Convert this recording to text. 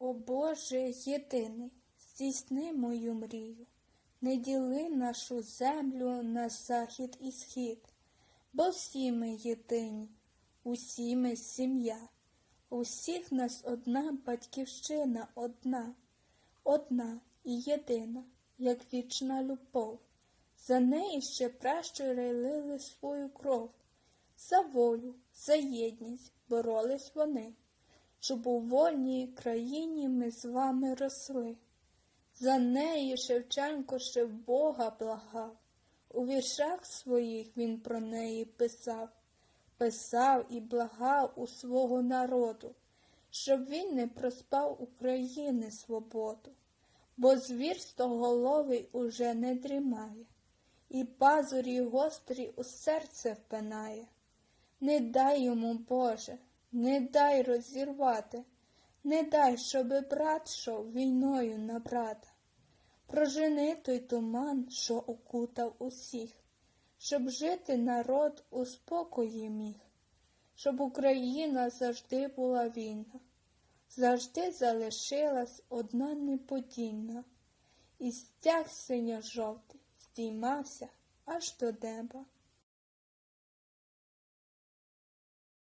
О Боже єдиний, здійсни мою мрію, не діли нашу землю на захід і схід, бо всі ми єдині, усі ми сім'я, у всіх нас одна батьківщина одна, одна і єдина, як вічна любов. За неї ще пращури лили свою кров, за волю, за єдність боролись вони щоб у вольній країні ми з вами росли. За неї Шевченко ще Бога благав, у віршах своїх він про неї писав, писав і благав у свого народу, щоб він не проспав України свободу, бо звір стоголовий уже не дрімає, і пазурі гострі у серце впинає. Не дай йому, Боже, не дай розірвати, не дай, щоби брат шов війною на брата. Прожени той туман, що окутав усіх, щоб жити народ у спокої міг, щоб Україна завжди була вільна, завжди залишилась одна неподільна, і стяг синьо-жовтий здіймався аж до неба.